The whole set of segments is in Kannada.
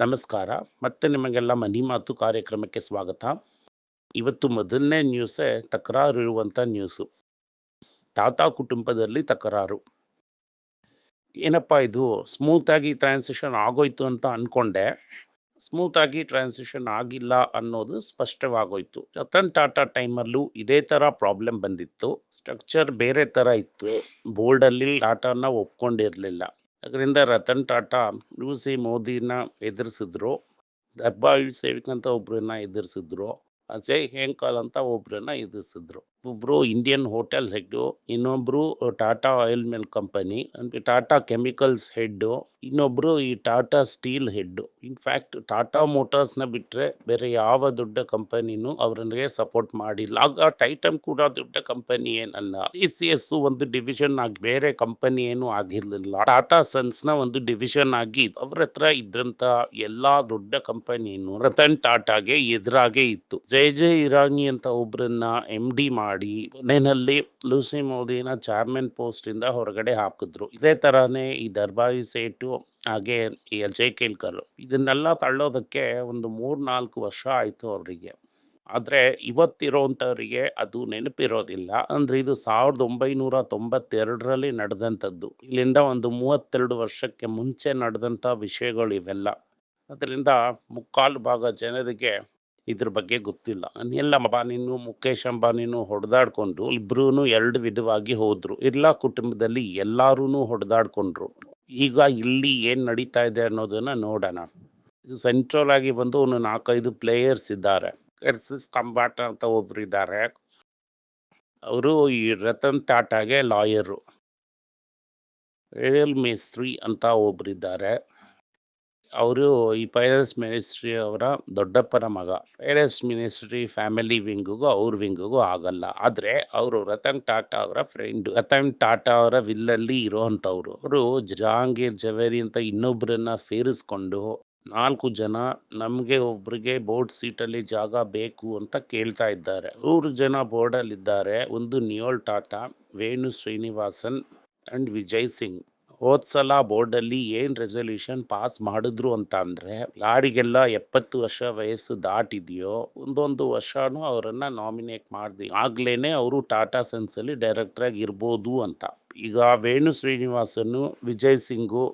ನಮಸ್ಕಾರ. ಮತ್ತೆ ನಿಮಗೆಲ್ಲ ಮನಿ ಮಾತು ಕಾರ್ಯಕ್ರಮಕ್ಕೆ ಸ್ವಾಗತ. ಇವತ್ತು ಮೊದಲನೇ ನ್ಯೂಸೇ ತಕರಾರು ಇರುವಂಥ ನ್ಯೂಸು. ತಾತ ಕುಟುಂಬದಲ್ಲಿ ತಕರಾರು. ಏನಪ್ಪ ಇದು? ಸ್ಮೂತಾಗಿ ಟ್ರಾನ್ಸಿಷನ್ ಆಗೋಯ್ತು ಅಂತ ಅಂದ್ಕೊಂಡೆ ಸ್ಮೂತಾಗಿ ಟ್ರಾನ್ಸಿಷನ್ ಆಗಿಲ್ಲ ಅನ್ನೋದು ಸ್ಪಷ್ಟವಾಗೋಯ್ತು. ರತನ್ ಟಾಟಾ ಟೈಮಲ್ಲೂ ಇದೇ ಥರ ಪ್ರಾಬ್ಲಮ್ ಬಂದಿತ್ತು. ಸ್ಟ್ರಕ್ಚರ್ ಬೇರೆ ಥರ ಇತ್ತು. ಬೋರ್ಡಲ್ಲಿ ಟಾಟಾನ ಒಪ್ಕೊಂಡಿರಲಿಲ್ಲ. ಅದರಿಂದ ರತನ್ ಟಾಟಾ ಯು ಸಿ ಮೋದಿನ ಎದುರಿಸಿದ್ರು. ದರ್ಬಾಯಿ ಸೇವಿಕ್ ಅಂತ ಒಬ್ರನ್ನ ಎದುರಿಸಿದ್ರು. ಅಜಯ್, ಹೇಂಕಾಲ್ ಅಂತ ಒಬ್ಬರನ್ನ ಎದುರಿಸಿದ್ರು. ಒಬ್ರು ಇಂಡಿಯನ್ ಹೋಟೆಲ್ ಹೆಡ್ಡು ಇನ್ನೊಬ್ರು ಟಾಟಾ ಆಯಿಲ್ ಮಿಲ್ ಕಂಪನಿ ಅಂದ್ರೆ ಟಾಟಾ ಕೆಮಿಕಲ್ಸ್ ಹೆಡ್ಡು ಇನ್ನೊಬ್ಬರು ಈ Tata steel head in fact Tata ಮೋಟಾರ್ಸ್ನ ಬಿಟ್ರೆ ಬೇರೆ ಯಾವ ದೊಡ್ಡ ಕಂಪನಿನೂ ಅವರಿಗೆ ಸಪೋರ್ಟ್ ಮಾಡಿಲ್ಲ. ಆಗ ಟೈಟಮ್ ಕೂಡ ದೊಡ್ಡ ಕಂಪನಿ ಏನಲ್ಲ. ಇ ಸಿ ಎಸ್ ಒಂದು ಡಿವಿಷನ್ ಆಗಿ ಬೇರೆ ಕಂಪನಿ ಏನು ಆಗಿರಲಿಲ್ಲ. ಟಾಟಾ ಸನ್ಸ್ನ ಒಂದು ಡಿವಿಷನ್ ಆಗಿ ಅವ್ರ ಹತ್ರ ಇದ್ರಂತ ಎಲ್ಲಾ ದೊಡ್ಡ ಕಂಪನಿನು ರತನ್ ಟಾಟಾಗೆ ಎದುರಾಗೆ ಇತ್ತು. ಜಯ ಜಯ ಇರಾನಿ ಅಂತ ಒಬ್ಬರನ್ನ ಎಂ ಡಿ ಮಾಡಿ ಕೊನೆಯಲ್ಲಿ ಲೂಸಿ ಮೋದಿನ ಚೇರ್ಮನ್ ಪೋಸ್ಟ್ ಇಂದ ಹೊರಗಡೆ ಹಾಕಿದ್ರು. ಇದೇ ತರಾನೇ ಈ ದರ್ಬಾಯಿ ಸೇಟು ಹಾಗೆ ಈ ಅಜಯ್ ಕೇಲ್ಕರ್ ಇದನ್ನೆಲ್ಲ ತಳ್ಳೋದಕ್ಕೆ ಒಂದು ಮೂರ್ ನಾಲ್ಕು ವರ್ಷ ಆಯ್ತು ಅವರಿಗೆ. ಆದ್ರೆ ಇವತ್ತಿರೋಂಥವ್ರಿಗೆ ಅದು ನೆನಪಿರೋದಿಲ್ಲ. ಅಂದ್ರೆ ಇದು ಸಾವಿರದ ಒಂಬೈನೂರ ತೊಂಬತ್ತೆರಡರಲ್ಲಿ ನಡೆದಂಥದ್ದು. ಇಲ್ಲಿಂದ ಒಂದು ಮೂವತ್ತೆರಡು ವರ್ಷಕ್ಕೆ ಮುಂಚೆ ನಡೆದಂಥ ವಿಷಯಗಳು ಇವೆಲ್ಲ. ಅದರಿಂದ ಮುಕ್ಕಾಲು ಭಾಗ ಜನರಿಗೆ ಇದ್ರ ಬಗ್ಗೆ ಗೊತ್ತಿಲ್ಲ. ಎಲ್ಲ ಅಂಬಾನಿನು ಮುಖೇಶ್ ಅಂಬಾನಿನೂ ಹೊಡೆದಾಡ್ಕೊಂಡು ಇಬ್ರು ಎರಡು ವಿಧವಾಗಿ ಹೋದ್ರು. ಎಲ್ಲ ಕುಟುಂಬದಲ್ಲಿ ಎಲ್ಲಾರು ಹೊಡೆದಾಡ್ಕೊಂಡ್ರು. ಈಗ ಇಲ್ಲಿ ಏನು ನಡೀತಾ ಇದೆ ಅನ್ನೋದನ್ನ ನೋಡೋಣ. ಸೆಂಟ್ರಲ್ ಆಗಿ ಬಂದು ಒಂದು ನಾಲ್ಕೈದು ಪ್ಲೇಯರ್ಸ್ ಇದ್ದಾರೆ. ಕರ್ಸಿಸ್ ಕಂಬಾಟ ಅಂತ ಒಬ್ರು ಇದ್ದಾರೆ. ಅವರು ಈ ರತನ್ ಟಾಟಾಗೆ ಲಾಯರು ರಿಯಲ್ ಮೇಸ್ತ್ರಿ ಅಂತ ಒಬ್ರಿದ್ದಾರೆ ಅವರು ಈ ಫೈನಾನ್ಸ್ ಮಿನಿಸ್ಟ್ರಿ ಅವರ ದೊಡ್ಡಪ್ಪನ ಮಗ. ಫೈನಾನ್ಸ್ ಮಿನಿಸ್ಟ್ರಿ ಫ್ಯಾಮಿಲಿ ವಿಂಗಿಗೂ ಅವ್ರ ವಿಂಗಿಗೂ ಆಗಲ್ಲ. ಆದರೆ ಅವರು ರತನ್ ಟಾಟಾ ಅವರ ಫ್ರೆಂಡು ರತನ್ ಟಾಟಾ ಅವರ ವಿಲ್ಲಲ್ಲಿ ಇರೋವಂಥವ್ರು ಅವರು ಜಹಾಂಗೀರ್ ಜವೇರಿ ಅಂತ ಇನ್ನೊಬ್ಬರನ್ನ ಸೇರಿಸ್ಕೊಂಡು ನಾಲ್ಕು ಜನ ನಮಗೆ ಒಬ್ರಿಗೆ ಬೋರ್ಡ್ ಸೀಟಲ್ಲಿ ಜಾಗ ಬೇಕು ಅಂತ ಕೇಳ್ತಾ ಇದ್ದಾರೆ. ಮೂರು ಜನ ಬೋರ್ಡಲ್ಲಿದ್ದಾರೆ. ಒಂದು ನಿಯೋಲ್ ಟಾಟಾ, ವೇಣು ಶ್ರೀನಿವಾಸನ್ ಅಂಡ್ ವಿಜಯ್ ಸಿಂಗ್. ಹೋದ್ ಸಲ ಬೋರ್ಡಲ್ಲಿ ಏನು ರೆಸೊಲ್ಯೂಷನ್ ಪಾಸ್ ಮಾಡಿದ್ರು ಅಂತ ಅಂದರೆ, ಯಾರಿಗೆಲ್ಲ ಎಪ್ಪತ್ತು ವರ್ಷ ವಯಸ್ಸು ದಾಟಿದೆಯೋ, ಒಂದೊಂದು ವರ್ಷನೂ ಅವರನ್ನು ನಾಮಿನೇಟ್ ಮಾಡಿದ್ವಿ ಆಗ್ಲೇ ಅವರು ಟಾಟಾ ಸನ್ಸಲ್ಲಿ ಡೈರೆಕ್ಟ್ರಾಗಿ ಇರ್ಬೋದು ಅಂತ. ಈಗ Venu Srinivasan, Vijay Singh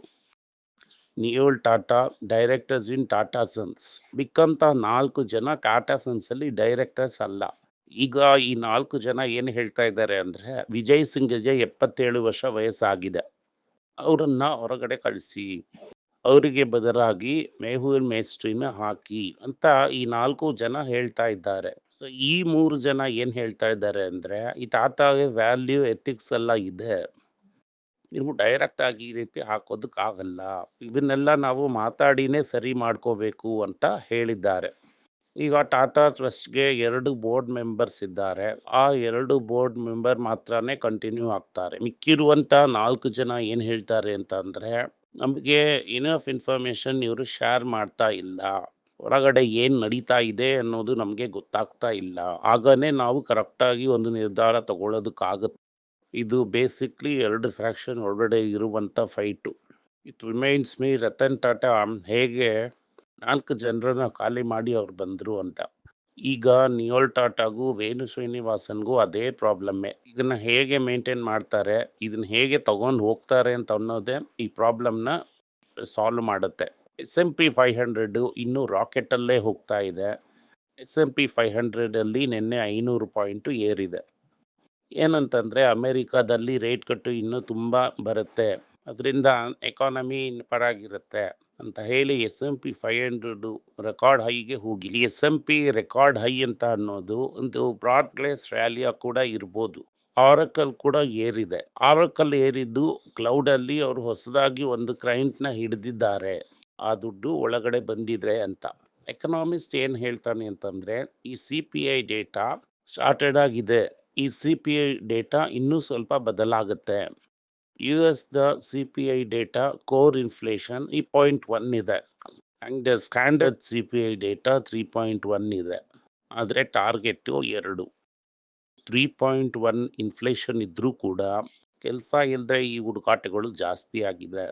Noel Tata directors in Tata sons ಬಿಕ್ಕಂತ ನಾಲ್ಕು ಜನ ಟಾಟಾ ಸನ್ಸಲ್ಲಿ ಡೈರೆಕ್ಟರ್ಸ್ ಅಲ್ಲ. ಈಗ ಈ ನಾಲ್ಕು ಜನ ಏನು ಹೇಳ್ತಾ ಇದ್ದಾರೆ ಅಂದರೆ, ವಿಜಯ್ ಸಿಂಗ್ಗೆ ಎಪ್ಪತ್ತೇಳು ವರ್ಷ ವಯಸ್ಸಾಗಿದೆ. ಅವರನ್ನ ಹೊರಗಡೆ ಕಳಿಸಿ, ಅವರಿಗೆ ಬದಲಾಗಿ ಮೇಹುಲ್ ಮೇಸ್ಟ್ರಿನ ಹಾಕಿ ಅಂತ ಈ ನಾಲ್ಕು ಜನ ಹೇಳ್ತಾ ಇದ್ದಾರೆ. ಸೊ ಈ ಮೂರು ಜನ ಏನು ಹೇಳ್ತಾ ಇದ್ದಾರೆ ಅಂದರೆ, ಈ ತಾತ ವ್ಯಾಲ್ಯೂ ಎಥಿಕ್ಸ್ ಎಲ್ಲ ಇದೆ. ನೀವು ಡೈರೆಕ್ಟ್ ಆಗಿ ಈ ರೀತಿ ಹಾಕೋದಕ್ಕಾಗಲ್ಲ. ಇದನ್ನೆಲ್ಲ ನಾವು ಮಾತಾಡಿನೇ ಸರಿ ಮಾಡ್ಕೋಬೇಕು ಅಂತ ಹೇಳಿದ್ದಾರೆ. ಈಗ ಟಾಟಾ ಟ್ರಸ್ಟ್ಗೆ ಎರಡು ಬೋರ್ಡ್ ಮೆಂಬರ್ಸ್ ಇದ್ದಾರೆ. ಆ ಎರಡು ಬೋರ್ಡ್ ಮೆಂಬರ್ ಮಾತ್ರನೇ ಕಂಟಿನ್ಯೂ ಆಗ್ತಾರೆ. ಮಿಕ್ಕಿರುವಂಥ ನಾಲ್ಕು ಜನ ಏನು ಹೇಳ್ತಾರೆ ಅಂತ ಅಂದರೆ, ನಮಗೆ ಇನಫ್ ಇನ್ಫಾರ್ಮೇಷನ್ ಇವರು ಶೇರ್ ಮಾಡ್ತಾ ಇಲ್ಲ. ಹೊರಗಡೆ ಏನು ನಡೀತಾ ಇದೆ ಅನ್ನೋದು ನಮಗೆ ಗೊತ್ತಾಗ್ತಾ ಇಲ್ಲ. ಆಗನೇ ನಾವು ಕರೆಕ್ಟಾಗಿ ಒಂದು ನಿರ್ಧಾರ ತಗೊಳ್ಳೋದಕ್ಕಾಗುತ್ತೆ. ಇದು ಬೇಸಿಕ್ಲಿ ಎರಡು ಫ್ಯಾಕ್ಷನ್ ಒಳಗಡೆ ಇರುವಂಥ fight it remains me Ratan Tata, ಹೇಗೆ ನಾಲ್ಕು ಜನರನ್ನ ಖಾಲಿ ಮಾಡಿ ಅವ್ರು ಬಂದರು ಅಂತ. ಈಗ ನಿಯೋಲ್ ಟಾಟಾಗೂ, ವೇಣು ಶ್ರೀನಿವಾಸನ್ಗೂ ಅದೇ ಪ್ರಾಬ್ಲಮ್ಮೆ. ಇದನ್ನ ಹೇಗೆ ಮೇಂಟೈನ್ ಮಾಡ್ತಾರೆ, ಇದನ್ನ ಹೇಗೆ ತಗೊಂಡು ಹೋಗ್ತಾರೆ ಅಂತ ಅನ್ನೋದೇ ಈ ಪ್ರಾಬ್ಲಮ್ನ ಸಾಲ್ವ್ ಮಾಡುತ್ತೆ. S M P five hundred ಇನ್ನೂ ರಾಕೆಟಲ್ಲೇ ಹೋಗ್ತಾ ಇದೆ. ಎಸ್ ಎಂ ಪಿ ಫೈವ್ ಹಂಡ್ರೆಡಲ್ಲಿ ನಿನ್ನೆ ಐನೂರು ಪಾಯಿಂಟು ಏರಿದೆ. ಏನಂತಂದರೆ ಅಮೇರಿಕಾದಲ್ಲಿ ರೇಟ್ ಕಟ್ಟು ಇನ್ನೂ ತುಂಬ ಬರುತ್ತೆ. ಅದರಿಂದ ಎಕಾನಮಿ ಪರಾಗಿರುತ್ತೆ. ಅಂತ ಹೇಳಿ S M P five hundred record ಹೈಗೆ ಹೋಗಿಲಿ S M P record high ಅಂತ ಅನ್ನೋದು ಒಂದು ಬ್ರಾಡ್ ಕ್ಲೇಸ್ ರ್ಯಾಲಿಯ ಕೂಡ ಇರ್ಬೋದು. ಆರಕಲ್ ಕೂಡ ಏರಿದೆ. ಆರಕಲ್ ಏರಿದ್ದು ಕ್ಲೌಡಲ್ಲಿ ಅವರು ಹೊಸದಾಗಿ ಒಂದು ಕ್ಲೈಂಟ್ನ ಹಿಡಿದಿದ್ದಾರೆ. ಆ ದುಡ್ಡು ಒಳಗಡೆ ಬಂದಿದ್ರೆ ಅಂತ. ಎಕನಾಮಿಸ್ಟ್ ಏನು ಹೇಳ್ತಾನೆ ಅಂತಂದರೆ, ಈ C P I data started ಆಗಿದೆ. ಈ ಸಿ ಪಿ ಐ ಡೇಟಾ ಇನ್ನೂ ಸ್ವಲ್ಪ ಬದಲಾಗುತ್ತೆ. You the C P I data core inflation ಈ ಪಾಯಿಂಟ್ ಒನ್ ಇದೆ. And standard C P I data three point one ಇದೆ. ಆದರೆ ಟಾರ್ಗೆಟು ಎರಡು. ತ್ರೀ ಪಾಯಿಂಟ್ ಒನ್ ಇನ್ಫ್ಲೇಷನ್ ಇದ್ದರೂ ಕೂಡ ಕೆಲಸ ಇಲ್ಲದೆ ಈ ಹುಡುಕಾಟಗಳು ಜಾಸ್ತಿ ಆಗಿದೆ.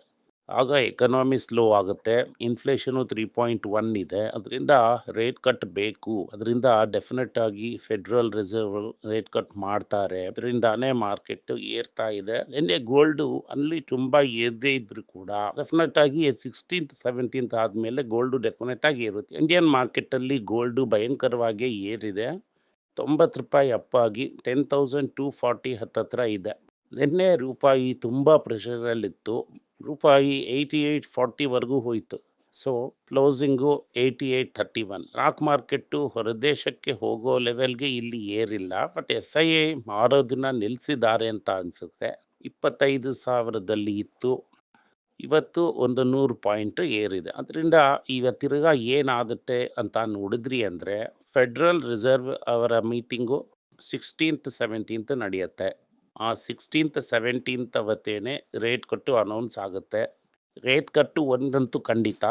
ಆಗ ಎಕನಾಮಿ ಸ್ಲೋ ಆಗುತ್ತೆ ಇನ್ಫ್ಲೇಷನು ತ್ರೀ ಪಾಯಿಂಟ್ ಒನ್ ಇದೆ, ಅದರಿಂದ ರೇಟ್ ಕಟ್ ಬೇಕು, ಅದರಿಂದ ಡೆಫಿನೆಟ್ ಆಗಿ ಫೆಡರಲ್ ರಿಸರ್ವ್ ರೇಟ್ ಕಟ್ ಮಾಡ್ತಾರೆ, ಅದರಿಂದಾನೇ ಮಾರ್ಕೆಟ್ ಏರ್ತಾ ಇದೆ, ನಿನ್ನೆ ಗೋಲ್ಡ್ ಅಲ್ಲಿ ತುಂಬಾ ಏರದೇ ಇದ್ರು ಕೂಡ ಡೆಫಿನೆಟ್ ಆಗಿ ಸಿಕ್ಸ್ಟೀನ್ತ್ ಸೆವೆಂಟೀನ್ತ್ ಆದ್ಮೇಲೆ ಗೋಲ್ಡ್ ಡೆಫಿನೆಟ್ ಆಗಿ ಇರುತ್ತೆ ಇಂಡಿಯನ್ ಮಾರ್ಕೆಟ್ ಅಲ್ಲಿ ಗೋಲ್ಡ್ ಭಯಂಕರವಾಗಿ ಏರಿದೆ, ತೊಂಬತ್ತು ರೂಪಾಯಿ ಅಪ್ಪಾಗಿ ಟೆನ್ ತೌಸಂಡ್ ಟೂ ಫಾರ್ಟಿ ಹತ್ತತ್ರ ಇದೆ. ನಿನ್ನೆ ರೂಪಾಯಿ ತುಂಬ ಪ್ರೆಷರಲ್ಲಿತ್ತು ರೂಪಾಯಿ ಏಯ್ಟಿ ಏಯ್ಟ್ ಫಾರ್ಟಿವರೆಗೂ ಹೋಯಿತು. So closing eighty eight thirty one rock market ಹೊರದೇಶಕ್ಕೆ ಹೋಗೋ ಲೆವೆಲ್ಗೆ ಇಲ್ಲಿ ಏರಿಲ್ಲ. ಬಟ್ ಎಸ್ ಐ ಐ ಮಾರೋದನ್ನ ನಿಲ್ಲಿಸಿದ್ದಾರೆ ಅಂತ ಅನಿಸುತ್ತೆ. ಇಪ್ಪತ್ತೈದು ಸಾವಿರದಲ್ಲಿ ಇತ್ತು. ಇವತ್ತು ಒಂದು ನೂರು ಪಾಯಿಂಟ್ ಏರಿದೆ. ಅದರಿಂದ ಇವತ್ತಿರುಗ ಏನಾಗುತ್ತೆ ಅಂತ ನೋಡಿದ್ರಿ ಅಂದರೆ ಫೆಡ್ರಲ್ ರಿಸರ್ವ್ ಅವರ ಮೀಟಿಂಗು ಸಿಕ್ಸ್ಟೀನ್ತ್ ಸೆವೆಂಟೀನ್ತ್ ನಡೆಯುತ್ತೆ. ಆ ಸಿಕ್ಸ್ಟೀನ್ತ್ ಸೆವೆಂಟೀನ್ತ್ ಅವತ್ತೇನೆ ರೇಟ್ ಕಟ್ಟು ಅನೌನ್ಸ್ ಆಗುತ್ತೆ. ರೇಟ್ ಕಟ್ಟು ಒಂದಂತೂ ಖಂಡಿತ.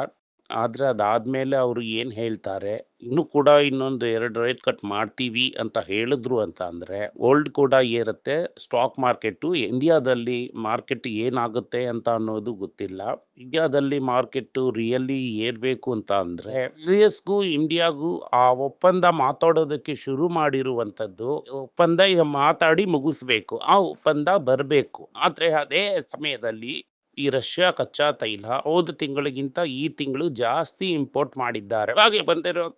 ಆದರೆ ಅದಾದಮೇಲೆ ಅವರು ಏನು ಹೇಳ್ತಾರೆ, ಇನ್ನೂ ಕೂಡ ಇನ್ನೊಂದು ಎರಡು ರೇಟ್ ಕಟ್ ಮಾಡ್ತೀವಿ ಅಂತ ಹೇಳಿದ್ರು ಅಂತ ಅಂದರೆ, ಓಲ್ಡ್ ಕೂಡ ಏರುತ್ತೆ, ಸ್ಟಾಕ್ ಮಾರ್ಕೆಟು ಇಂಡಿಯಾದಲ್ಲಿ ಮಾರ್ಕೆಟ್ ಏನಾಗುತ್ತೆ ಅಂತ ಅನ್ನೋದು ಗೊತ್ತಿಲ್ಲ. ಇಂಡಿಯಾದಲ್ಲಿ ಮಾರ್ಕೆಟು ರಿಯಲಿ ಏರಬೇಕು ಅಂತ ಅಂದರೆ ಯು ಎಸ್ಗೂ ಇಂಡಿಯಾಗೂ ಆ ಒಪ್ಪಂದ ಮಾತಾಡೋದಕ್ಕೆ ಶುರು ಮಾಡಿರುವಂಥದ್ದು, ಒಪ್ಪಂದ ಮಾತಾಡಿ ಮುಗಿಸ್ಬೇಕು. ಆ ಒಪ್ಪಂದ ಬರಬೇಕು. ಆದರೆ ಅದೇ ಸಮಯದಲ್ಲಿ ಈ ರಷ್ಯಾ ಕಚ್ಚಾ ತೈಲ ಹೋದ ತಿಂಗಳಿಗಿಂತ ಈ ತಿಂಗಳು ಜಾಸ್ತಿ ಇಂಪೋರ್ಟ್ ಮಾಡಿದ್ದಾರೆ. ಹಾಗೆ ಬಂದಿರೋ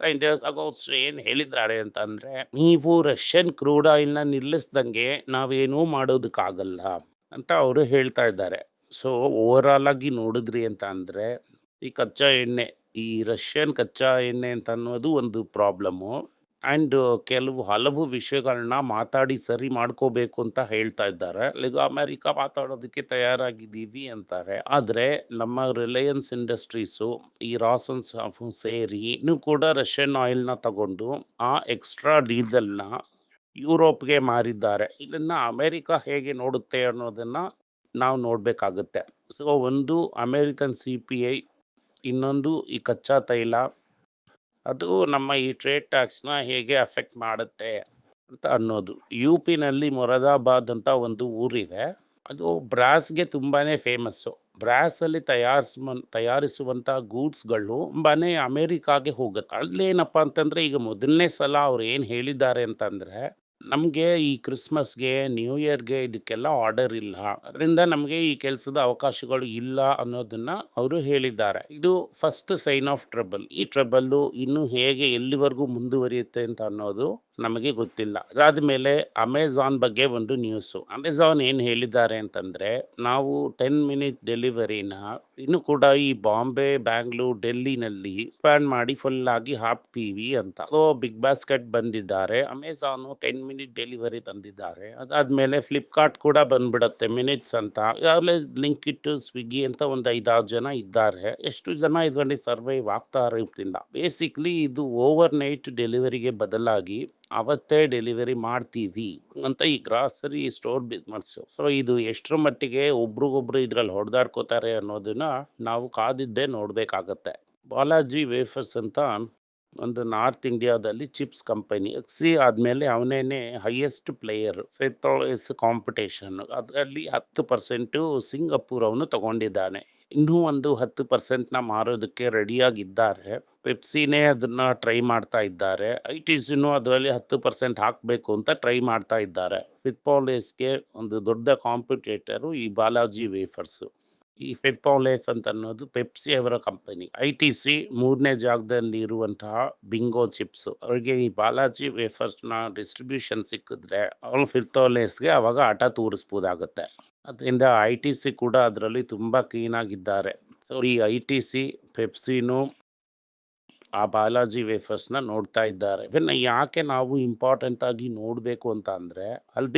ಏನು ಹೇಳಿದ್ದಾರೆ ಅಂತಂದ್ರೆ, ನೀವು ರಷ್ಯನ್ ಕ್ರೂಡ್ ಆಯಿಲ್ನ ನಿಲ್ಲಿಸ್ದಂಗೆ ನಾವೇನೂ ಮಾಡೋದಕ್ಕಾಗಲ್ಲ ಅಂತ ಅವರು ಹೇಳ್ತಾ ಇದ್ದಾರೆ. ಸೊ ಓವರ್ ಆಗಿ ನೋಡಿದ್ರಿ ಅಂತ ಅಂದರೆ ಈ ಕಚ್ಚಾ ಎಣ್ಣೆ, ಈ ರಷ್ಯನ್ ಕಚ್ಚಾ ಎಣ್ಣೆ ಅಂತ ಅನ್ನೋದು ಒಂದು ಪ್ರಾಬ್ಲಮ್ಮು ಆ್ಯಂಡ್ ಕೆಲವು ಹಲವು ವಿಷಯಗಳನ್ನ ಮಾತಾಡಿ ಸರಿ ಮಾಡ್ಕೋಬೇಕು ಅಂತ ಹೇಳ್ತಾ ಇದ್ದಾರೆ. ಈಗ ಅಮೆರಿಕ ಮಾತಾಡೋದಕ್ಕೆ ತಯಾರಾಗಿದ್ದೀವಿ ಅಂತಾರೆ. ಆದರೆ ನಮ್ಮ ರಿಲಯನ್ಸ್ ಇಂಡಸ್ಟ್ರೀಸು ಈ ರಾಸನ್ಸ್ ಸೇರಿ ಇನ್ನೂ ಕೂಡ ರಷ್ಯನ್ ಆಯಿಲ್ನ ತಗೊಂಡು ಆ ಎಕ್ಸ್ಟ್ರಾ ಡೀಸೆಲ್ನ ಯುರೋಪ್ಗೆ ಮಾರಿದ್ದಾರೆ. ಇದನ್ನು ಅಮೇರಿಕಾ ಹೇಗೆ ನೋಡುತ್ತೆ ಅನ್ನೋದನ್ನು ನಾವು ನೋಡಬೇಕಾಗುತ್ತೆ. ಸೊ, ಒಂದು ಅಮೇರಿಕನ್ ಸಿ ಪಿ ಐ, ಇನ್ನೊಂದು ಈ ಕಚ್ಚಾ ತೈಲ ಅದು ನಮ್ಮ ಈ ಟ್ರೇಡ್ ಟ್ಯಾಕ್ಸ್ನ ಹೇಗೆ ಅಫೆಕ್ಟ್ ಮಾಡುತ್ತೆ ಅಂತ ಅನ್ನೋದು. ಯು ಪಿನಲ್ಲಿ ಮೊರಾದಾಬಾದ್ ಅಂತ ಒಂದು ಊರಿದೆ. ಅದು ಬ್ರಾಸ್ಗೆ ತುಂಬಾ ಫೇಮಸ್ಸು ಬ್ರಾಸಲ್ಲಿ ತಯಾರಿಸ ತಯಾರಿಸುವಂಥ ಗೂಡ್ಸ್ಗಳು ತುಂಬಾ ಅಮೇರಿಕಾಗೆ ಹೋಗುತ್ತೆ ಅಲ್ಲೇನಪ್ಪ ಅಂತಂದರೆ ಈಗ ಮೊದಲನೇ ಸಲ ಅವ್ರು ಏನು ಹೇಳಿದ್ದಾರೆ ಅಂತಂದರೆ ನಮಗೆ ಈ ಕ್ರಿಸ್ಮಸ್ಗೆ ನ್ಯೂ ಇಯರ್ಗೆ ಇದಕ್ಕೆಲ್ಲ ಆರ್ಡರ್ ಇಲ್ಲ. ಅದರಿಂದ ನಮಗೆ ಈ ಕೆಲಸದ ಅವಕಾಶಗಳು ಇಲ್ಲ ಅನ್ನೋದನ್ನ ಅವರು ಹೇಳಿದ್ದಾರೆ. ಇದು ಫಸ್ಟ್ ಸೈನ್ ಆಫ್ ಟ್ರಬಲ್ ಈ ಟ್ರಬಲ್ಲು ಇನ್ನು ಹೇಗೆ ಎಲ್ಲಿವರೆಗೂ ಮುಂದುವರಿಯುತ್ತೆ ಅಂತ ಅನ್ನೋದು ನಮಗೆ ಗೊತ್ತಿಲ್ಲ. ಅದಾದ ಮೇಲೆ ಅಮೆಝಾನ್ ಬಗ್ಗೆ ಒಂದು ನ್ಯೂಸು ಅಮೆಝಾನ್ ಏನು ಹೇಳಿದ್ದಾರೆ ಅಂತಂದರೆ, ನಾವು ಟೆನ್ ಮಿನಿಟ್ ಡೆಲಿವರಿನ ಇನ್ನು ಕೂಡ ಈ ಬಾಂಬೆ ಬ್ಯಾಂಗ್ಳೂರ್ ಡೆಲ್ಲಿನಲ್ಲಿ ಸ್ಪ್ಯಾನ್ ಮಾಡಿ ಫುಲ್ ಆಗಿ ಹಾಕ್ತೀವಿ ಅಂತ. ಸೊ ಬಿಗ್ ಬಾಸ್ಕೆಟ್ ಬಂದಿದ್ದಾರೆ. ಅಮೆಝಾನು ಟೆನ್ ಮಿನಿಟ್ ಡೆಲಿವರಿ ತಂದಿದ್ದಾರೆ. ಅದಾದ್ಮೇಲೆ ಫ್ಲಿಪ್ಕಾರ್ಟ್ ಕೂಡ ಬಂದ್ಬಿಡತ್ತೆ ಮಿನಿಟ್ಸ್ ಅಂತ. ಆಮೇಲೆ ಲಿಂಕ್ ಇಟ್ಟು ಸ್ವಿಗ್ಗಿ ಅಂತ ಒಂದು ಐದಾರು ಜನ ಇದ್ದಾರೆ. ಎಷ್ಟು ಜನ ಇದರಲ್ಲಿ ಸರ್ವೈವ್ ಆಗ್ತಾರೆ ಇರ್ತಿಲ್ಲ ಬೇಸಿಕ್ಲಿ ಇದು ಓವರ್ ನೈಟ್ ಡೆಲಿವರಿಗೆ ಬದಲಾಗಿ ಅವತ್ತೇ ಡೆಲಿವರಿ ಮಾಡ್ತೀವಿ ಅಂತ ಈ ಗ್ರಾಸರಿ ಸ್ಟೋರ್ ಬಿಸ್ನೆಸ್ ಸೊ ಇದು ಎಷ್ಟರ ಮಟ್ಟಿಗೆ ಒಬ್ರಿಗೊಬ್ರು ಇದ್ರಲ್ಲಿ ಹೊಡೆದಾಡ್ಕೋತಾರೆ ಅನ್ನೋದನ್ನ ನಾವು ಕಾದಿದ್ದೇ ನೋಡಬೇಕಾಗತ್ತೆ. ಬಾಲಾಜಿ ವೇಫರ್ಸ್ ಅಂತ ಒಂದು ನಾರ್ತ್ ಇಂಡಿಯಾದಲ್ಲಿ ಚಿಪ್ಸ್ ಕಂಪನಿ ಸಿ ಆದಮೇಲೆ ಅವನೇನೆ ಹೈಯೆಸ್ಟ್ ಪ್ಲೇಯರ್ ಫೆಥೋಸ್ ಕಾಂಪಿಟೇಷನ್, ಅದರಲ್ಲಿ ಹತ್ತು ಪರ್ಸೆಂಟು ಸಿಂಗಪೂರ್ ಅವನು ತಗೊಂಡಿದ್ದಾನೆ. ಇನ್ನೂ ಒಂದು ಹತ್ತು ಪರ್ಸೆಂಟ್ನ ಮಾರೋದಕ್ಕೆ ರೆಡಿಯಾಗಿದ್ದಾರೆ. ಪೆಪ್ಸಿನೇ ಅದನ್ನು ಟ್ರೈ ಮಾಡ್ತಾ ಇದ್ದಾರೆ. ಐ ಟಿ ಸಿನೂ ಅದರಲ್ಲಿ ಹತ್ತು ಪರ್ಸೆಂಟ್ ಹಾಕಬೇಕು ಅಂತ ಟ್ರೈ ಮಾಡ್ತಾ ಇದ್ದಾರೆ. ಫಿತ್ಪಾಲೇಸ್ಗೆ ಒಂದು ದೊಡ್ಡ ಕಾಂಪಿಟೇಟರು ಈ ಬಾಲಾಜಿ ವೇಫರ್ಸು ಈ ಫಿತ್ಪಾಲೇಸ್ ಅಂತ ಅನ್ನೋದು ಪೆಪ್ಸಿ ಅವರ ಕಂಪನಿ ಐ ಟಿ ಸಿ ಮೂರನೇ ಜಾಗದಲ್ಲಿ ಇರುವಂತಹ ಬಿಂಗೋ ಚಿಪ್ಸು ಅವ್ರಿಗೆ ಈ ಬಾಲಾಜಿ ವೇಫರ್ಸ್ನ ಡಿಸ್ಟ್ರಿಬ್ಯೂಷನ್ ಸಿಕ್ಕಿದ್ರೆ ಅವ್ರು ಫಿರ್ಟೋಲೇಸ್ಗೆ ಅವಾಗ ಆಟ ತೋರಿಸ್ಬೋದಾಗುತ್ತೆ. ಅದರಿಂದ ಐ ಟಿ ಸಿ ಕೂಡ ಅದರಲ್ಲಿ ತುಂಬ ಕ್ಲೀನಾಗಿದ್ದಾರೆ ಸೊ ಈ ಐ ಟಿ ಸಿ ಪೆಪ್ಸಿನು ಆ ಬಾಲಾಜಿ ವೇಫರ್ಸ್ನ ನೋಡ್ತಾ ಇದ್ದಾರೆ. ಇವನ್ನ ಯಾಕೆ ನಾವು ಇಂಪಾರ್ಟೆಂಟ್ ಆಗಿ ನೋಡಬೇಕು ಅಂತ ಅಂದರೆ ಅಲ್ಲಿ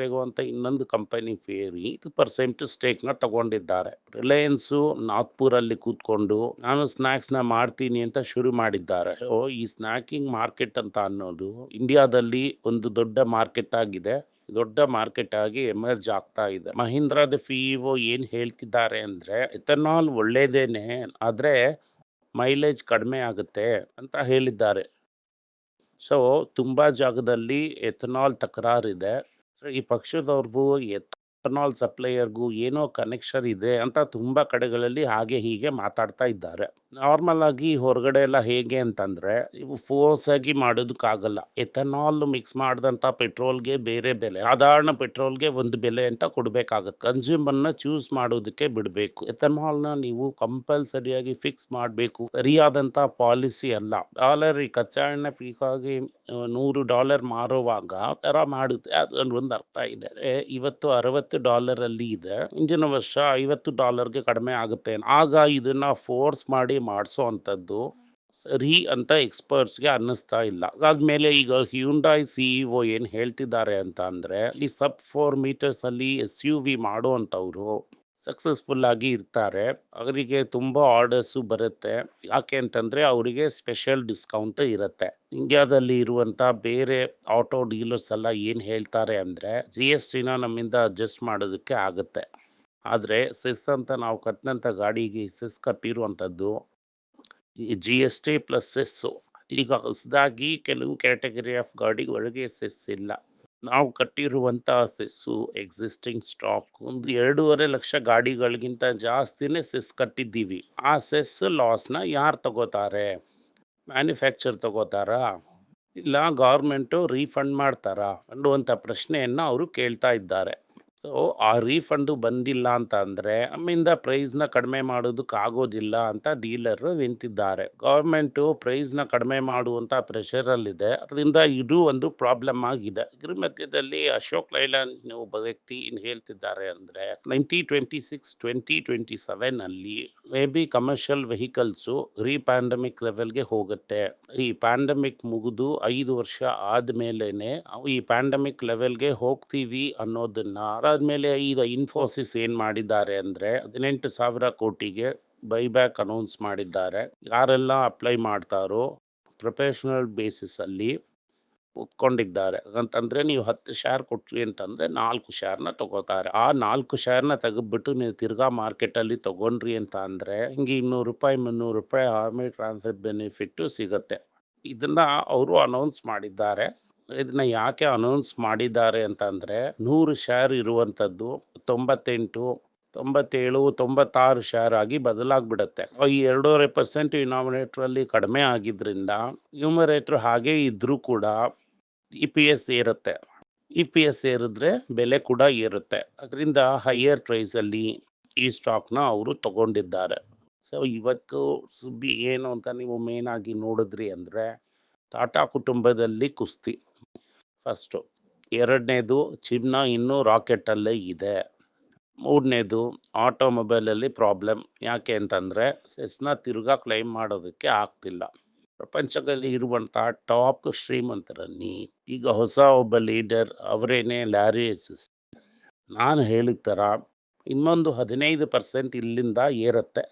ರೇಗೋ ಅಂತ ಇನ್ನೊಂದು ಕಂಪನಿ ಫೇರಿ ಇದು ಪರ್ಸೆಂಟ್ ಸ್ಟೇಕ್ನ ತಗೊಂಡಿದ್ದಾರೆ. ರಿಲಯನ್ಸು ನಾಗ್ಪುರಲ್ಲಿ ಕೂತ್ಕೊಂಡು, ನಾನು ಸ್ನ್ಯಾಕ್ಸ್ನ ಮಾಡ್ತೀನಿ ಅಂತ ಶುರು ಮಾಡಿದ್ದಾರೆ. ಓ ಈ ಸ್ನ್ಯಾಕಿಂಗ್ ಮಾರ್ಕೆಟ್ ಅಂತ ಅನ್ನೋದು ಇಂಡಿಯಾದಲ್ಲಿ ಒಂದು ದೊಡ್ಡ ಮಾರ್ಕೆಟ್ ಆಗಿದೆ. ದೊಡ್ಡ ಮಾರ್ಕೆಟ್ ಆಗಿ ಎಮರ್ಜ್ ಆಗ್ತಾ ಇದೆ. ಮಹೀಂದ್ರಾದ ಫಿಇಒ ಏನು ಹೇಳ್ತಿದ್ದಾರೆ ಅಂದರೆ, ಎಥನಾಲ್ ಒಳ್ಳೇದೇನೆ, ಆದರೆ ಮೈಲೇಜ್ ಕಡಿಮೆ ಆಗುತ್ತೆ ಅಂತ ಹೇಳಿದ್ದಾರೆ ಸೊ, ತುಂಬ ಜಾಗದಲ್ಲಿ ಎಥನಾಲ್ ತಕರಾರಿದೆ ಸೊ, ಈ ಪಕ್ಷದವ್ರಿಗೂ, ಎಥನಾಲ್ ಸಪ್ಲೈಯರ್‌ಗೂ ಏನೋ ಕನೆಕ್ಷನ್ ಇದೆ ಅಂತ ತುಂಬ ಕಡೆಗಳಲ್ಲಿ ಹಾಗೆ ಹೀಗೆ ಮಾತಾಡ್ತಾ ಇದ್ದಾರೆ. ನಾರ್ಮಲ್ ಆಗಿ ಹೊರಗಡೆ ಎಲ್ಲ ಹೇಗೆ ಅಂತಂದ್ರೆ, ಇವು ಫೋರ್ಸ್ ಆಗಿ ಮಾಡೋದಕ್ಕಾಗಲ್ಲ. ಎಥನಾಲ್ ಮಿಕ್ಸ್ ಮಾಡಿದಂಥ ಪೆಟ್ರೋಲ್‌ಗೆ ಬೇರೆ ಬೆಲೆ, ಸಾಧಾರಣ ಪೆಟ್ರೋಲ್‌ಗೆ ಒಂದು ಬೆಲೆ ಅಂತ ಕೊಡಬೇಕಾಗುತ್ತೆ. ಕನ್ಸ್ಯೂಮರ್‌ನ ಚೂಸ್ ಮಾಡೋದಕ್ಕೆ ಬಿಡಬೇಕು. ಎಥನಾಲ್‌ನ ನೀವು ಕಂಪಲ್ಸರಿಯಾಗಿ ಫಿಕ್ಸ್ ಮಾಡಬೇಕು. ಸರಿಯಾದಂಥ ಪಾಲಿಸಿ ಅಲ್ಲ. ಡಾಲರ್ ಈ ಕಚ್ಚಾ ಎಣ್ಣೆ ಪೀಕಾಗಿ ಅ $100 ಮಾರುವಾಗ ಥರ ಮಾಡುತ್ತೆ. ಅದೊಂದು ಒಂದು ಅರ್ಥ ಇದೆ. ಇವತ್ತು $60 ಅಲ್ಲಿ ಇದೆ. ಮುಂದಿನ ವರ್ಷ $50ಗೆ ಕಡಿಮೆ ಆಗುತ್ತೆ. ಆಗ ಇದನ್ನ ಫೋರ್ಸ್ ಮಾಡಿ ಮಾಡಿಸೋವಂಥದ್ದು ಸರಿ ಅಂತ ಎಕ್ಸ್‌ಪರ್ಟ್ಸ್‌ಗೆ ಅನ್ನಿಸ್ತಾ ಇಲ್ಲ. ಅದಾದಮೇಲೆ ಈಗ ಹ್ಯೂಂಡಾಯ್ ಸಿ ಒ ಏನು ಹೇಳ್ತಿದ್ದಾರೆ ಅಂತ ಅಂದರೆ, ಈ ಸಬ್ ಫೋರ್ ಮೀಟರ್ಸಲ್ಲಿ ಎಸ್-ಯು-ವಿ ಮಾಡೋವಂಥವ್ರು ಸಕ್ಸಸ್‌ಫುಲ್ ಆಗಿ ಇರ್ತಾರೆ. ಅವರಿಗೆ ತುಂಬ ಆರ್ಡರ್ಸು ಬರುತ್ತೆ. ಯಾಕೆ ಅಂತಂದರೆ ಅವರಿಗೆ ಸ್ಪೆಷಲ್ ಡಿಸ್ಕೌಂಟ್ ಇರುತ್ತೆ. ಇಂಡಿಯಾದಲ್ಲಿ ಇರುವಂಥ ಬೇರೆ ಆಟೋ ಡೀಲರ್ಸ್ ಎಲ್ಲ ಏನು ಹೇಳ್ತಾರೆ ಅಂದರೆ ಜಿ-ಎಸ್-ಟಿನ ನಮ್ಮಿಂದ ಅಡ್ಜಸ್ಟ್ ಮಾಡೋದಕ್ಕೆ ಆಗುತ್ತೆ. ಆದರೆ ಸೆಸ್ ಅಂತ ನಾವು ಕಟ್ಟಿದಂಥ ಗಾಡಿಗೆ ಸೆಸ್ ಕಟ್ಟಿರುವಂಥದ್ದು ಈ ಜಿ-ಎಸ್-ಟಿ ಪ್ಲಸ್ ಸೆಸ್ಸು. ಈಗ ಹೊಸದಾಗಿ ಕೆಲವು ಕ್ಯಾಟಗರಿ ಆಫ್ ಗಾಡಿಗಳಿಗೆ ಸೆಸ್ ಇಲ್ಲ. ನಾವು ಕಟ್ಟಿರುವಂಥ ಸೆಸ್ಸು ಎಕ್ಸಿಸ್ಟಿಂಗ್ ಸ್ಟಾಕ್ ಒಂದು 2.5 ಲಕ್ಷ ಗಾಡಿಗಳಿಗಿಂತ ಜಾಸ್ತಿನೇ ಸೆಸ್ ಕಟ್ಟಿದ್ದೀವಿ. ಆ ಸೆಸ್ ಲಾಸ್‌ನ ಯಾರು ತಗೋತಾರೆ? ಮ್ಯಾನುಫ್ಯಾಕ್ಚರ್ ತಗೋತಾರಾ? ಇಲ್ಲ ಗೌರ್ಮೆಂಟು ರೀಫಂಡ್ ಮಾಡ್ತಾರಾ? ಅನ್ನುವಂಥ ಪ್ರಶ್ನೆಯನ್ನು ಅವರು ಕೇಳ್ತಾ ಇದ್ದಾರೆ. ಸೊ, ಆ ರೀಫಂಡು ಬಂದಿಲ್ಲ ಅಂತ ಅಂದರೆ ನಮ್ಮಿಂದ ಪ್ರೈಸ್‌ನ ಕಡಿಮೆ ಮಾಡೋದಕ್ಕಾಗೋದಿಲ್ಲ ಅಂತ ಡೀಲರು ನಿಂತಿದ್ದಾರೆ. ಗೌರ್ಮೆಂಟು ಪ್ರೈಸ್‌ನ ಕಡಿಮೆ ಮಾಡುವಂಥ ಪ್ರೆಷರಲ್ಲಿದೆ. ಅದರಿಂದ ಇದು ಒಂದು ಪ್ರಾಬ್ಲಮ್ ಆಗಿದೆ. ಇದ್ರ ಮಧ್ಯದಲ್ಲಿ ಅಶೋಕ್ ಅನ್ನೋ ಒಬ್ಬ ವ್ಯಕ್ತಿ ಏನು ಹೇಳ್ತಿದ್ದಾರೆ ಅಂದ್ರೆ 2026, 2027 ಅಲ್ಲಿ maybe commercial vehicles pre pandemic ಲೆವೆಲ್‌ಗೆ ಹೋಗುತ್ತೆ. ಈ ಪ್ಯಾಂಡಮಿಕ್ ಮುಗಿದು ಐದು ವರ್ಷ ಆದಮೇಲೆ ಈ ಪ್ಯಾಂಡಮಿಕ್ ಲೆವೆಲ್‌ಗೆ ಹೋಗ್ತೀವಿ ಅನ್ನೋದನ್ನ ಅದಾದ್ಮೇಲೆ ಈಗ ಇನ್ಫೋಸಿಸ್ ಏನು ಮಾಡಿದ್ದಾರೆ ಅಂದ್ರೆ 18,000 ಕೋಟಿಗೆ ಬೈಬ್ಯಾಕ್ ಅನೌನ್ಸ್ ಮಾಡಿದ್ದಾರೆ. ಯಾರೆಲ್ಲ ಅಪ್ಲೈ ಮಾಡ್ತಾರೋ ಪ್ರೊಫೆಷನಲ್ ಬೇಸಿಸ್ ಅಲ್ಲಿ ಅಂತಂದರೆ ನೀವು 10 ಶೇರ್ ಕೊಟ್ರಿ ಅಂತಂದರೆ ನಾಲ್ಕು ಶೇರ್‌ನ ತಗೋತಾರೆ. ಆ ನಾಲ್ಕು ಶೇರ್‌ನ ತೆಗೆದ್ಬಿಟ್ಟು ನೀವು ತಿರ್ಗಾ ಮಾರ್ಕೆಟಲ್ಲಿ ತಗೊಂಡ್ರಿ ಅಂತ ಅಂದ್ರೆ ನಿಮ್ಗೆ ₹200, ₹300 ಆರ್ಮಿ ಟ್ರಾನ್ಸ್ಫರ್ ಬೆನಿಫಿಟ್ಟು ಸಿಗುತ್ತೆ. ಇದನ್ನು ಅವರು ಅನೌನ್ಸ್ ಮಾಡಿದ್ದಾರೆ. ಇದನ್ನ ಯಾಕೆ ಅನೌನ್ಸ್ ಮಾಡಿದ್ದಾರೆ ಅಂತಂದರೆ ನೂರು ಶೇರ್ ಇರುವಂಥದ್ದು 98, 97, 96 ಶೇರ್ ಆಗಿ ಬದಲಾಗ್ಬಿಡುತ್ತೆ. ಈ 2.5% ಡಿನಾಮಿನೇಟರ್ ಅಲ್ಲಿ ಕಡಿಮೆ ಆಗಿದ್ದರಿಂದ ನ್ಯೂಮರೇಟರ್ ಹಾಗೆ ಇದ್ದರೂ ಕೂಡ ಇ-ಪಿ-ಎಸ್ ಏರುತ್ತೆ. ಇ-ಪಿ-ಎಸ್ ಏರಿದ್ರೆ ಬೆಲೆ ಕೂಡ ಏರುತ್ತೆ. ಅದರಿಂದ ಹೈಯರ್ ಪ್ರೈಸಲ್ಲಿ ಈ ಸ್ಟಾಕ್‌ನ ಅವರು ತಗೊಂಡಿದ್ದಾರೆ. ಸೊ, ಇವತ್ತು ಸುದ್ದಿ ಏನು ಅಂತ ನೀವು ಮೇನಾಗಿ ನೋಡಿದ್ರಿ ಅಂದರೆ ಟಾಟಾ ಕುಟುಂಬದಲ್ಲಿ ಕುಸ್ತಿ ಫಸ್ಟು. ಎರಡನೇದು ಚಿನ್ನ ಇನ್ನೂ ರಾಕೆಟಲ್ಲೇ ಇದೆ. ಮೂರನೇದು ಆಟೋಮೊಬೈಲಲ್ಲಿ ಪ್ರಾಬ್ಲಮ್. ಯಾಕೆ ಅಂತಂದರೆ ಸೆಸ್‌ನ ತಿರುಗಾ ಕ್ಲೈಮ್ ಮಾಡೋದಕ್ಕೆ ಆಗ್ತಿಲ್ಲ. ಪ್ರಪಂಚದಲ್ಲಿ ಇರುವಂಥ ಟಾಪ್ ಶ್ರೀಮಂತರಲ್ಲಿ ಈಗ ಹೊಸ ಒಬ್ಬ ಲೀಡರ್ ಅವರೇನೆ ಲ್ಯಾರಿ. ನಾನು ಹೇಳಿದ ಥರ ಇನ್ನೊಂದು 15% ಇಲ್ಲಿಂದ ಏರುತ್ತೆ.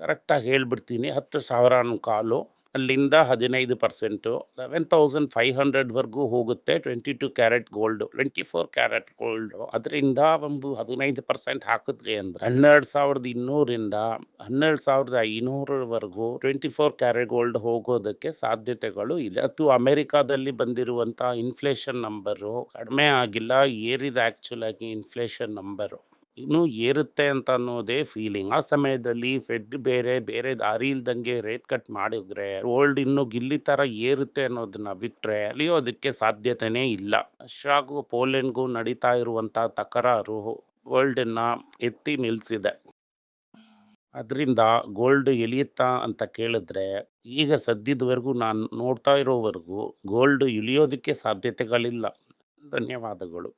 ಕರೆಕ್ಟಾಗಿ ಹೇಳ್ಬಿಡ್ತೀನಿ 10,000 ಕಾಲು ಅಲ್ಲಿಂದ 15% 11,500 ವರ್ಗೂ ಹೋಗುತ್ತೆ 22 ಕ್ಯಾರೆಟ್ ಗೋಲ್ಡು. 24 carrot gold. ಅದರಿಂದ ಒಂದು 15% ಹಾಕಿದ್ರಿ ಅಂದ್ರೆ 12,200ರಿಂದ 12,500 ವರೆಗೂ 24 ಕ್ಯಾರೆಟ್ ಗೋಲ್ಡ್ ಹೋಗೋದಕ್ಕೆ ಸಾಧ್ಯತೆಗಳು ಇದೆ. ಅದು ಅಮೆರಿಕಾದಲ್ಲಿ ಬಂದಿರುವಂಥ ಇನ್ಫ್ಲೇಷನ್ ನಂಬರು ಕಡಿಮೆ ಆಗಿಲ್ಲ. ಏರಿದೆ ಆಕ್ಚುಲ್ ಆಗಿ ಇನ್ಫ್ಲೇಷನ್ ನಂಬರು. ಇನ್ನೂ ಏರುತ್ತೆ ಅಂತ ಅನ್ನೋದೇ ಫೀಲಿಂಗ್. ಆ ಸಮಯದಲ್ಲಿ ಫೆಡ್ ಬೇರೆ ಬೇರೆ ದಾರಿ ಇಲ್ದಂಗೆ ರೇಟ್ ಕಟ್ ಮಾಡಿದ್ರೆ ಓಲ್ಡ್ ಇನ್ನೂ ಗಿಲ್ಲಿ ತರ ಏರುತ್ತೆ ಅನ್ನೋದನ್ನ ಬಿಟ್ರೆ ಅದಕ್ಕೆ ಸಾಧ್ಯತೆನೇ ಇಲ್ಲ. ರಷ್ಯಾಗೂ ಪೋಲೆಂಡ್‌ಗೂ ನಡೀತಾ ಇರುವಂಥ ತಕರಾರು ಗೋಲ್ಡನ್ನ ಎತ್ತಿ ನಿಲ್ಸಿದೆ. ಅದರಿಂದ ಗೋಲ್ಡ್ ಇಳಿಯುತ್ತಾ ಅಂತ ಕೇಳಿದ್ರೆ, ಈಗ ಸದ್ಯದವರೆಗೂ ನಾನು ನೋಡ್ತಾ ಇರೋವರೆಗೂ ಗೋಲ್ಡ್ ಇಳಿಯೋದಕ್ಕೆ ಸಾಧ್ಯತೆಗಳಿಲ್ಲ. ಧನ್ಯವಾದಗಳು.